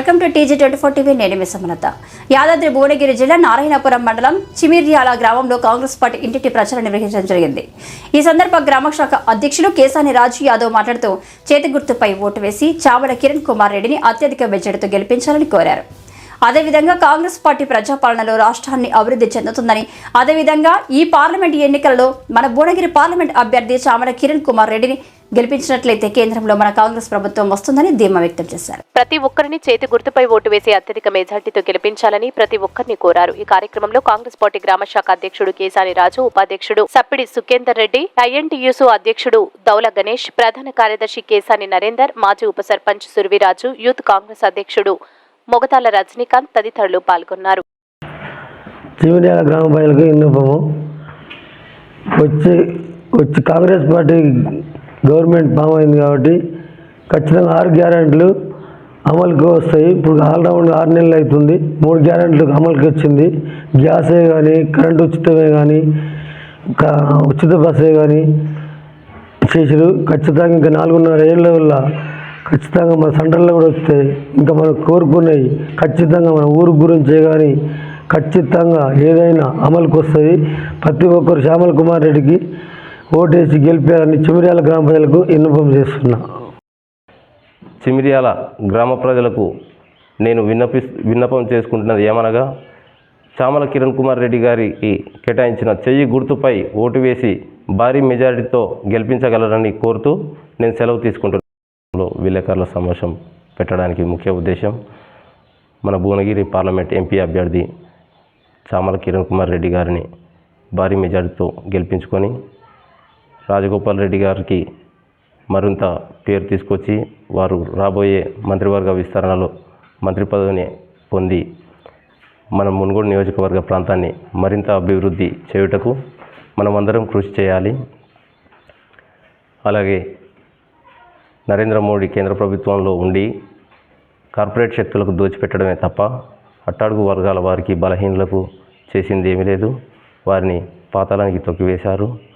Welcome to TG twenty four TV. నేను మీ యాదాద్రి భువనగిరి జిల్లా నారాయణపురం మండలం చిమిర్యాల గ్రామంలో కాంగ్రెస్ పార్టీ ఇంటింటి ప్రచారం నిర్వహించడం జరిగింది. ఈ సందర్భంగా గ్రామ శాఖ అధ్యక్షులు కేసాని రాజు యాదవ్ మాట్లాడుతూ చేతి గుర్తుపై ఓటు వేసి చావల కిరణ్ కుమార్ రెడ్డిని అత్యధిక మెజార్టీతో గెలిపించాలని కోరారు. అదేవిధంగా కాంగ్రెస్ పార్టీ ప్రజాపాలనలో రాష్ట్రాన్ని అభివృద్ధి చెందుతుందని అదేవిధంగా ఈ పార్లమెంట్ ఎన్నికల్లో మన భువనగిరి పార్లమెంట్ అభ్యర్థి చామల కిరణ్ కుమార్ రెడ్డిని గెలిపించినట్లయితే కేంద్రంలో మన కాంగ్రెస్ ప్రభుత్వం వస్తుందని ధీమా వ్యక్తం చేశారు. ప్రతి ఒక్కరిని చేతి గుర్తుపై ఓటు వేసి అత్యధిక మెజార్టీతో గెలిపించాలని ప్రతి ఒక్కరిని కోరారు. ఈ కార్యక్రమంలో కాంగ్రెస్ పార్టీ గ్రామ శాఖ అధ్యక్షుడు కేసాని రాజు ఉపాధ్యక్షుడు సప్పిడి సుఖేందర్ రెడ్డి ఐఎన్టీయూసు అధ్యక్షుడు దౌల గణేష్ ప్రధాన కార్యదర్శి కేసాని నరేందర్ మాజీ ఉప సర్పంచ్ సుర్విరాజు యూత్ కాంగ్రెస్ అధ్యక్షుడు మొగతాల రజనీకాంత్ తదితరులు పాల్గొన్నారు. గ్రామ ప్రజలకు వచ్చి వచ్చి కాంగ్రెస్ పార్టీ గవర్నమెంట్ ఫామ్ అయింది కాబట్టి ఖచ్చితంగా ఆరు గ్యారెంట్లు అమలుకి వస్తాయి. ఇప్పుడు ఆల్రౌండ్ ఆరు నెలలు అవుతుంది. మూడు గ్యారెంట్లు అమలుకి వచ్చింది. గ్యాసే కానీ కరెంటు ఉచితమే కానీ ఉచిత బస్సే కానీ చేసారు. ఖచ్చితంగా ఇంకా నాలుగున్నర ఏళ్ళ వల్ల ఖచ్చితంగా మన సెంటర్లో కూడా వస్తాయి ఇంకా మనం కోరుకునేవి ఖచ్చితంగా మన ఊరు గురించే కానీ ఖచ్చితంగా ఏదైనా అమలుకి వస్తుంది ప్రతి ఒక్కరు శ్యామల్ కుమార్ రెడ్డికి ఓటేసి గెలిపారని చిమిర్యాల గ్రామ ప్రజలకు విన్నపం చేస్తున్నా. చిమిరియాల గ్రామ ప్రజలకు నేను విన్నపి విన్నపం చేసుకుంటున్నది ఏమనగా చామల కిరణ్ కుమార్ రెడ్డి గారికి కేటాయించిన చెయ్యి గుర్తుపై ఓటు వేసి భారీ మెజారిటీతో గెలిపించగలరని కోరుతూ నేను సెలవు తీసుకుంటున్నాను. విలేకరుల సమావేశం పెట్టడానికి ముఖ్య ఉద్దేశం మన భువనగిరి పార్లమెంట్ ఎంపీ అభ్యర్థి చామల కిరణ్ కుమార్ రెడ్డి గారిని భారీ మెజారిటీతో గెలిపించుకొని రాజగోపాల్ రెడ్డి గారికి మరింత పేరు తీసుకొచ్చి వారు రాబోయే మంత్రివర్గ విస్తరణలో మంత్రి పదవిని పొంది మన మునుగోడు నియోజకవర్గ ప్రాంతాన్ని మరింత అభివృద్ధి చేయుటకు మనమందరం కృషి చేయాలి. అలాగే నరేంద్ర మోడీ కేంద్ర ప్రభుత్వంలో ఉండి కార్పొరేట్ శక్తులకు దోచిపెట్టడమే తప్ప అట్టడుగు వర్గాల వారికి బలహీనలకు చేసింది ఏమీ లేదు. వారిని పాతాళానికి తొక్కివేశారు.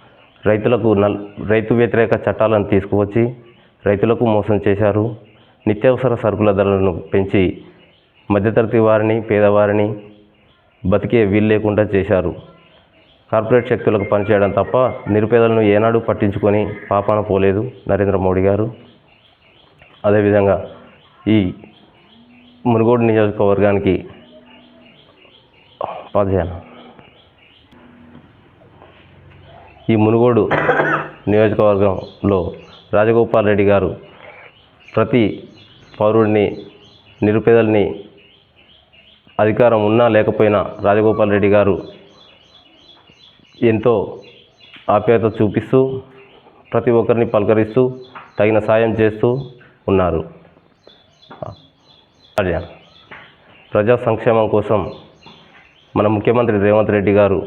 రైతులకు నల్ రైతు వ్యతిరేక చట్టాలను తీసుకువచ్చి రైతులకు మోసం చేశారు. నిత్యావసర సరుకుల ధరలను పెంచి మధ్యతరగతి వారిని పేదవారిని బతికే వీలు లేకుండా చేశారు. కార్పొరేట్ శక్తులకు పనిచేయడం తప్ప నిరుపేదలను ఏనాడు పట్టించుకొని పాపాన పోలేదు నరేంద్ర మోడీ గారు. అదేవిధంగా ఈ మునుగోడు నియోజకవర్గానికి పాదయాన ఈ మునుగోడు నియోజకవర్గంలో రాజగోపాల్ రెడ్డి గారు ప్రతి పౌరుడిని నిరుపేదల్ని అధికారం ఉన్నా లేకపోయినా రాజగోపాల్ రెడ్డి గారు ఎంతో ఆప్యాయత చూపిస్తూ ప్రతి ఒక్కరిని పలకరిస్తూ తగిన సాయం చేస్తూ ఉన్నారు. అదే ప్రజా సంక్షేమం కోసం మన ముఖ్యమంత్రి రేవంత్ రెడ్డి గారు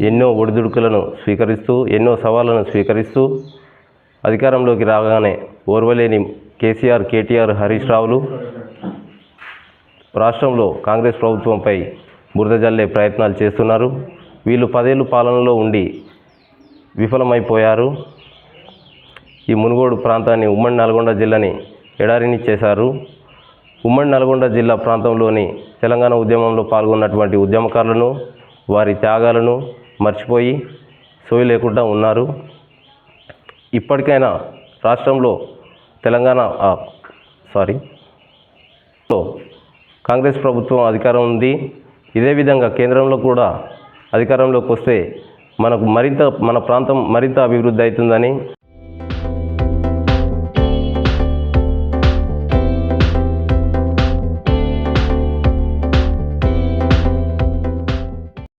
ఎన్నో ఒడిదుడుకులను స్వీకరిస్తూ ఎన్నో సవాళ్ళను స్వీకరిస్తూ అధికారంలోకి రాగానే ఓర్వలేని కేసీఆర్ కేటీఆర్ హరీష్ రావులు రాష్ట్రంలో కాంగ్రెస్ ప్రభుత్వంపై బురద జల్లే ప్రయత్నాలు చేస్తున్నారు. వీళ్ళు పదేళ్ళు పాలనలో ఉండి విఫలమైపోయారు. ఈ మునుగోడు ప్రాంతాన్ని ఉమ్మడి నల్గొండ జిల్లాని ఎడారిని చేశారు. ఉమ్మడి నల్గొండ జిల్లా ప్రాంతంలోని తెలంగాణ ఉద్యమంలో పాల్గొన్నటువంటి ఉద్యమకారులను వారి త్యాగాలను మర్చిపోయి సోయి లేకుండా ఉన్నారు. ఇప్పటికైనా రాష్ట్రంలో తెలంగాణ సారీ కాంగ్రెస్ ప్రభుత్వం అధికారం ఉంది. ఇదే విధంగా కేంద్రంలో కూడా అధికారంలోకి వస్తే మనకు మరింత మన ప్రాంతం మరింత అభివృద్ధి అవుతుందని